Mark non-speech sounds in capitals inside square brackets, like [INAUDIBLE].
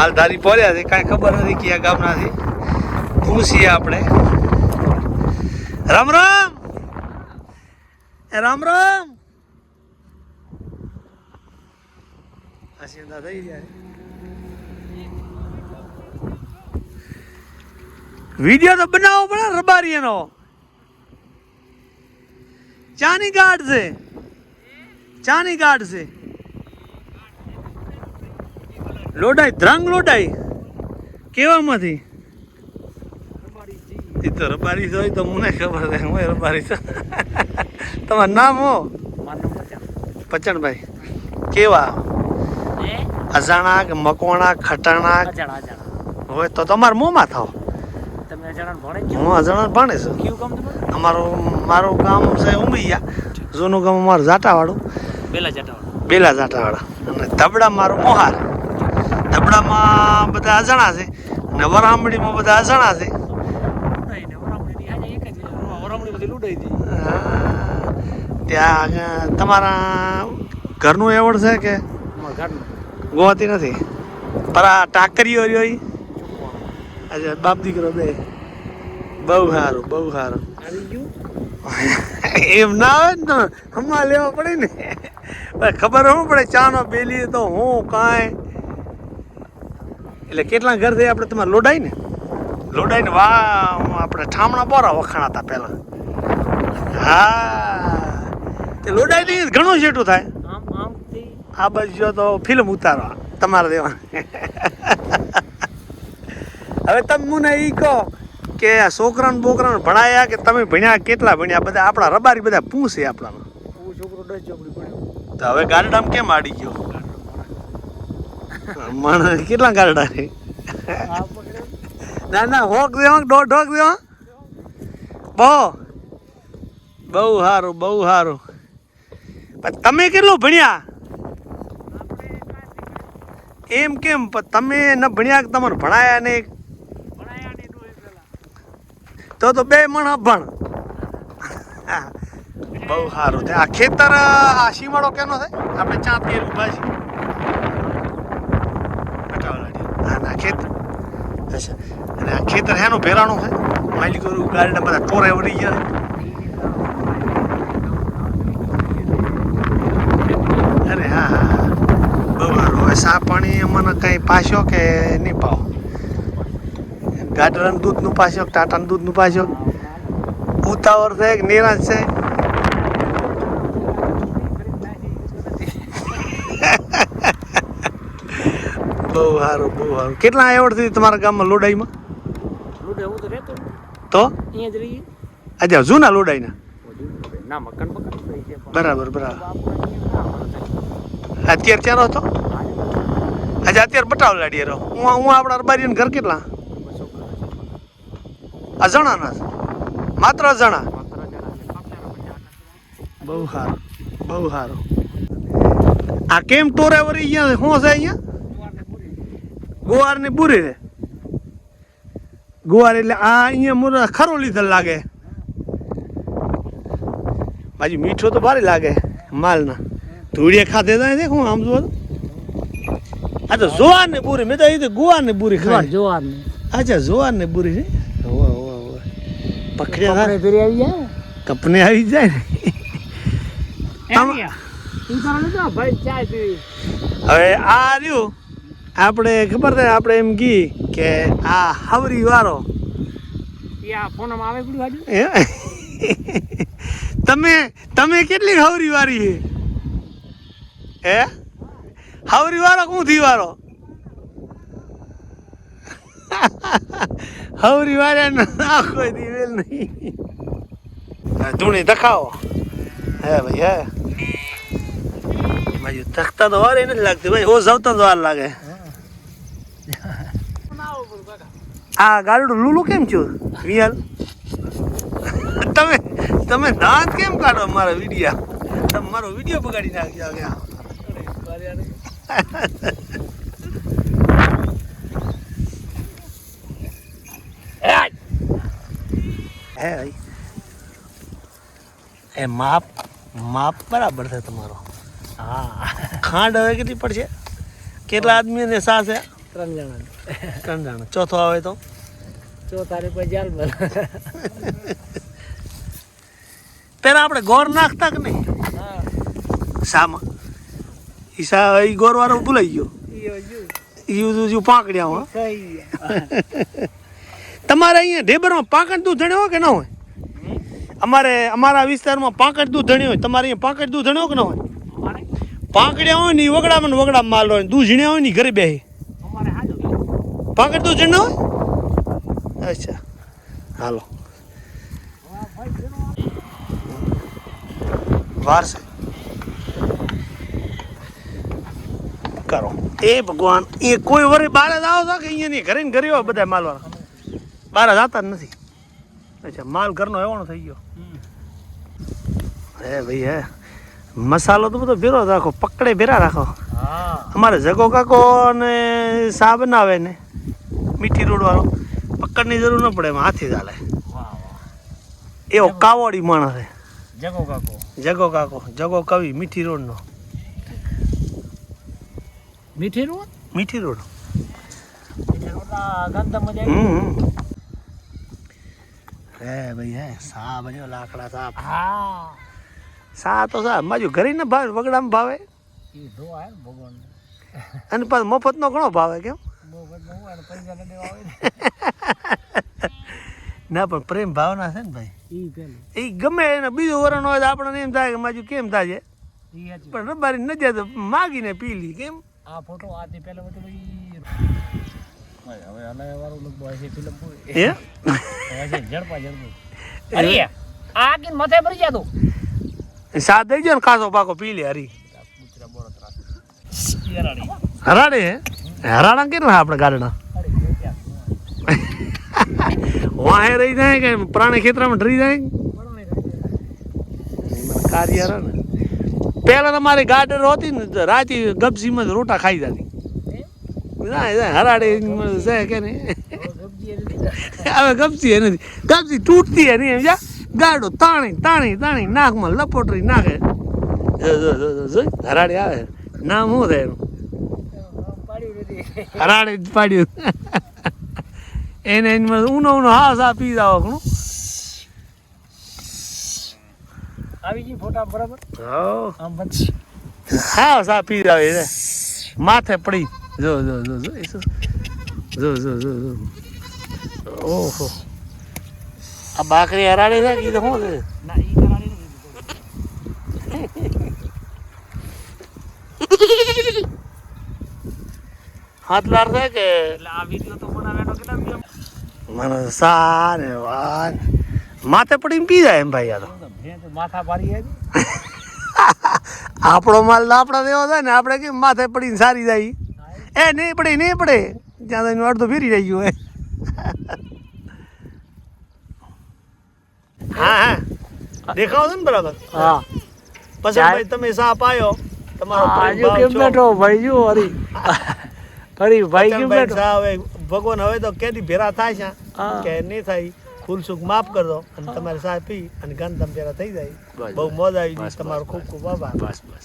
માલધારી પહોંચ્યા છે, કાંઈ ખબર નથી ક્યાં ગામનાથી. પૂછીએ આપણે. રામ રામ! એ રામ રામ! આશીર્વાદ થઈ ગયા વીડિયો તો બનાવવો પડે રબારી એનો ચાની ગાઢ છે. ચાની ગાઢ છે. લોડાઈ ધ્રાંગ લોડાઈ કેવામાંથી? એ તો રબારી હોય તો મને ખબર છે હું રબારી છું. તમારું નામ હો? પચણભાઈ કેવા? અજાણા કે મકોણા ખટાણા હોય તો તમારા મોંમાં થાવ. હું અજાણા ભણે છું. અમારું મારું ગામ છે ઉમૈયા. જૂનું ગામ અમારું જાટાવાળું બેલા જાટાવાળા અને ધબડા મારું મોહાર. ધબડામાં બધા અજાણા છે. અને વરામડીમાં બધા અજાણા છે. હા. ત્યાં આગળ તમારા ઘરનું એવડ છે કે ગોવાતી નથી? પર આ ટાકરીઓ રહ્યો અચ્છા બાપ દીકરો બે. બહુ સારું બહુ સારું. એમ ના હોય ને તમે હમણાં લેવા પડે ને. ખબર શું પડે ચાનો બેલી તો હું કાંઈ એટલે કેટલા ઘર થઈ આપણે તમારે લોડાઈ ને લોડાઈ ને વા આપણે ઠામણા બોરા વખાણાતા પહેલા. હા. તે લોડાઈ ની ઘણું જેટલું થાય. આ બાજુ જો તો ફિલ્મ ઉતારવા તમારે દેવા. હવે તમે મને એ કહો કે આ છોકરાને બોકરાને ભણાયા કે તમે ભણ્યા કેટલા ભણ્યા? બધા આપણા રબારી બધા પૂછે આપણામાં. તો હવે ગાંડામ કેમ આડી ગયો? મને કેટલા છે? ના ના, હોક દેવા દોઢ હોક દેવા બહુ. બહુ સારું બહુ સારું પણ તમે કેટલું ભણ્યા? એમ કેમ? તમે ન ભણ્યા કે તમારે ભણાયા નહીં? તો તો બે મણ અભણ. બહુ સારું છે આ ખેતર, આ સીમાડો કેનો થાય આપણે ચાંપ કે ઊભા છીએ. ના ખેતર. અચ્છા. અને આ ખેતર હેનું ભેરાણું છે? માલિકો ગાડીના બધા ટોરે વળી ગયા અરે હા હા હા. હવે સા પાણી અમને કંઈ પાસ્યો કે નહીં પાવ? ગાડરાનું દૂધનું પાસ્યો ટાટાનું દૂધનું પાસ્યો ઉતાવળ છે કે નિરાશ છે? બહુ સારું બહુ સારું કેટલા એવોર્ડથી તમારા ગામમાં લોડાઈમાં? તો આજે જૂના લોડાઈના? બરાબર બરાબર. અત્યારે ચારો હતો આજે અત્યારે બટાવ લાડીએ રહો. હું હું આપણા અરબારીને ઘર કેટલા? આ જણાના માત્ર અજણા બહુ સારું બહુ સારું આ કેમ ટોરે વરી અહીંયા? શું છે અહીંયા? ગુવાર ને પૂરી રે ગુવાર એટલે આ અહીંયા મુર ખરો લીધેલ લાગે. બાજુ મીઠો તો ભારે લાગે માલના. ધૂળીએ ખાધે જાય છે આમ જોવા આ તો જોવાર ને પૂરી મેં તો એ ગુવાર ને પૂરી ખાવા જોવાર અચ્છા જોવાર ને પૂરી છે. પકડ્યા કપને આવી જાય ને. જો હવે આ રહ્યું. આપણે ખબર છે આપણે એમ કી કે આ હાવરી વાળો? તમે તમે કેટલી હાવરી છે હે? હાવરી વાળો કું થી વાળો હાવરી વાળા ના કોઈ દીવેલ નહીં. ધૂણી દખાવો હે ભાઈ હે? ભાઈ તખતા તો વાર નથી લાગતી ભાઈ ઓ જવતા તો વાર લાગે. આ ગાડું લૂલું કેમ છું વિયાલ તમે તમે દાંત કેમ કાઢો મારા વિડીયા? તમે મારો વીડિયો બગાડી નાખ્યો ગયા હે ભાઈ એ માપ માપ બરાબર છે તમારો. હા. ખાંડ હવે કેટલી પડશે? કેટલા આદમીને સાસે ત્રણ જણા. ત્રણ જણા. ચોથો આવે તો? ચોથા ને પછી જાલ [LAUGHS] પેલા આપણે ગોર નાખતા કે નહીં? શામાં ઈસા ઈ ગોર વાળો ભૂલાઈ ગયો. ઈ બધું પાંકડ્યા હો. [LAUGHS] તમારે અહીંયા ઢેબરમાં પાંકડ દૂધ ધણ્યો કે ન હોય? અમારે અમારા વિસ્તારમાં પાંકડ દૂધ ધણ્યો હોય. તમારે અહીંયા પાંકડ દૂધ ધણ્યો કે ન હોય? પાંકડ્યા હોય ને વગડામાં વગડામાં માલ હોય દૂધ ઝીણ્યા હોય ને ઘરે બેહે. પાંકડ દૂધ ઝીણ્યા હોય? અચ્છા. હાલો. વાર છે. કરો. એ ભગવાન એ કોઈ વરે બારે જ આવો કે અહીંયાની ઘરે ઘરે હોય બધા માલવાળા. બાર જતા જ નથી. અચ્છા માલ ઘરનો એવાનો થઈ ગયો. હે ભાઈ હે. મસાલો તો બધો ભેરો રાખો પકડે ભેરા રાખો. અમારે જગો કાકો ને સા બનાવે ને મીઠી રોડ વાળો પકડની જરૂર ન પડે એમાં હાથી ચાલે. વાહ વાહ. એવો કાવડી માણસ છે. જગો કાકો. જગો કાકો જગો કવિ મીઠી રોડનો. મીઠી રોડ? મીઠી રોડ. મજા હે ભાઈ હે સા બન્યો લાકડા સા હા. સા તો સા બાજુ ઘરે ને ભાવે વગડામાં ભાવે. અને પાછો મફતનો ઘણો ભાવે કેમ? ને પૈસા ન દેવા આવે ને ના પણ પ્રેમ ભાવના છે ને ભાઈ. એ ગમે એને બીજું વરણ હોય તો આપણને એમ થાય કે માજુ કેમ થાય છે? ઈ હાચું. પણ રબારી ન જાય તો માગીને પી લી કેમ? આ ફોટો આથી પહેલા બધું હવે હલાય વાળું લગભગ હશે ફિલ્મ પૂરી હે? ઝડપા ઝડપું. અરે આ કિન માથે જાતો. સા દઈ જાય ને કાસો પાકો પી લે હરી. હરાડે હે? હરાડા કેટલા આપણે ગાડના વાહે રહી જાય કે પ્રાણી ખેતરામાં ડરી જાય કાર્ય ને પહેલા તમારી ગાર્ડર હતી ને રાતે ગપસીમાં રોટા ખાઈ જતી હરાડે છે કે નહીં હવે ગપસી નથી ગપસી તૂટતી નહીં સમજ્યા ગાડો તાણી તાણી તાણી નાકમાં લપોટરી નાખે હરાડે આવે નામ શું થાય એનું હરાડે જ પાડ્યું. એને એમાં ઊનો ઊનો હા સા પી જાવ ઘણું. આવી ગઈ ફોટા બરાબર? હા આમ પછી હા સા પી જાવ એ માથે પડી. જો જો જો જો? જો જો જો જો. ઓહો. આ બાકરી હરાડે છે? કીધું શું છે ના ઈ કરાડી નથી હાથ લાર છે કે? મને સારે ને માથે પડીને પી જાય એમ ભાઈ આ તો. માથા પાડી આપણો માલ તો આપણા દેવો થાય ને આપણે કેમ માથે પડીને સારી જાય? એ નહીં પડે નહીં પડે. ત્યાં તો અડધું ફેરી રહી ગયું હે હા હા. દેખાવ છે ને બરાબર? હા. પછી ભાઈ તમે સાપ આવ્યો તમારો ભાઈ આજુ કેમ બેઠો? ભાઈ જો હરી હરી ભાઈ ગયું બેઠો. હવે ભગવાન હવે તો કેદી ભેરા થાય છે. કે નહીં થાય ફૂલ સુખ માફ કરી દો અને તમારે સાહેબ પી અને ગંધ ભેરા થઈ જાય. બહુ મોજ આવી તમારો ખૂબ ખૂબ આભાર. બસ બસ.